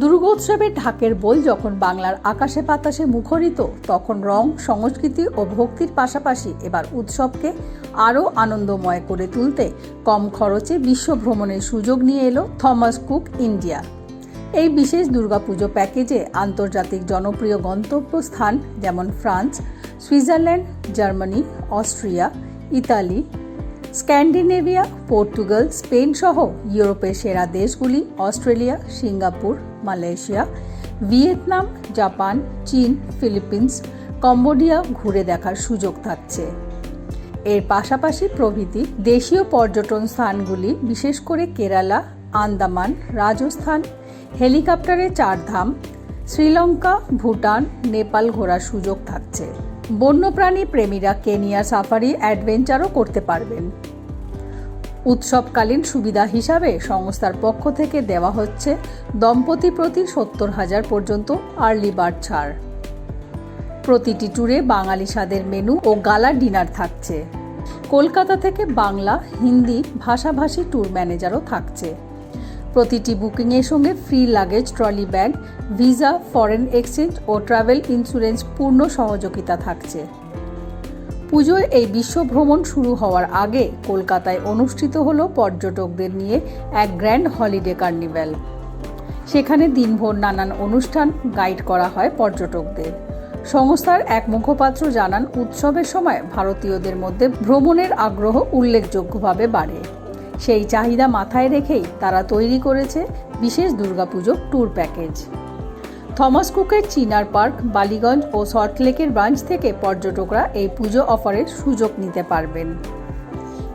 দুর্গোৎসবের ঢাকের বল যখন বাংলার আকাশে বাতাসে মুখরিত, তখন রং, সংস্কৃতি ও ভক্তির পাশাপাশি এবার উৎসবকে আরও আনন্দময় করে তুলতে কম খরচে বিশ্ব ভ্রমণের সুযোগ নিয়ে এলো থমাস কুক ইন্ডিয়া। এই বিশেষ দুর্গাপুজো প্যাকেজে আন্তর্জাতিক জনপ্রিয় গন্তব্যস্থান যেমন France, Switzerland, Germany, Austria, Italy Scandinavia, Portugal, Spain সহ ইউরোপের সেরা দেশগুলি Australia, Singapore, Malaysia, Vietnam, Japan, চীন, ফিলিপিন্স, কম্বোডিয়া ঘুরে দেখার সুযোগ থাকছে। এর পাশাপাশি প্রভৃতি দেশীয় পর্যটন স্থানগুলি, বিশেষ করে কেরালা, আন্দামান, রাজস্থান হেলিকপ্টারে চারধাম, শ্রীলঙ্কা, ভুটান, নেপাল ঘোরার সুযোগ থাকছে। বন্যপ্রাণী প্রেমীরা কেনিয়া সাফারি অ্যাডভেঞ্চারও করতে পারবেন। উৎসবকালীন সুবিধা হিসাবে সংস্থার পক্ষ থেকে দেওয়া হচ্ছে দম্পতি প্রতি সত্তর হাজার পর্যন্ত আর্লি বার্ড ছাড়। প্রতিটি ট্যুরে বাঙালি স্বাদের মেনু ও গালা ডিনার থাকছে। কলকাতা থেকে বাংলা, হিন্দি ভাষাভাষী ট্যুর ম্যানেজারও থাকছে। প্রতিটি বুকিংয়ের সঙ্গে free luggage, trolley bag, visa, foreign exchange ও ট্রাভেল ইন্স্যুরেন্স পূর্ণ সহযোগিতা থাকছে। পুজোয় এই বিশ্ব ভ্রমণ শুরু হওয়ার আগে কলকাতায় অনুষ্ঠিত হলো পর্যটকদের নিয়ে এক গ্র্যান্ড হলিডে কার্নিভ্যাল। সেখানে দিনভর নানান অনুষ্ঠান গাইড করা হয় পর্যটকদের। সংস্থার এক মুখপাত্র জানান, উৎসবের সময় ভারতীয়দের মধ্যে ভ্রমণের আগ্রহ উল্লেখযোগ্যভাবে বাড়ে। সেই চাহিদা মাথায় রেখেই তারা তৈরি করেছে বিশেষ দুর্গাপুজো ট্যুর প্যাকেজ থমাস কুকের চিনার পার্ক, বালিগঞ্জ ও সল্টলেকের ব্রাঞ্চ থেকে পর্যটকরা এই পুজো অফারের সুযোগ নিতে পারবেন।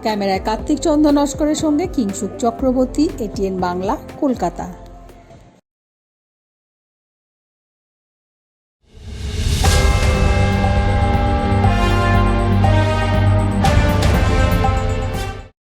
ক্যামেরায় কার্তিক চন্দ্র নস্করের সঙ্গে কিংসুক চক্রবর্তী, এটিএন বাংলা, কলকাতা।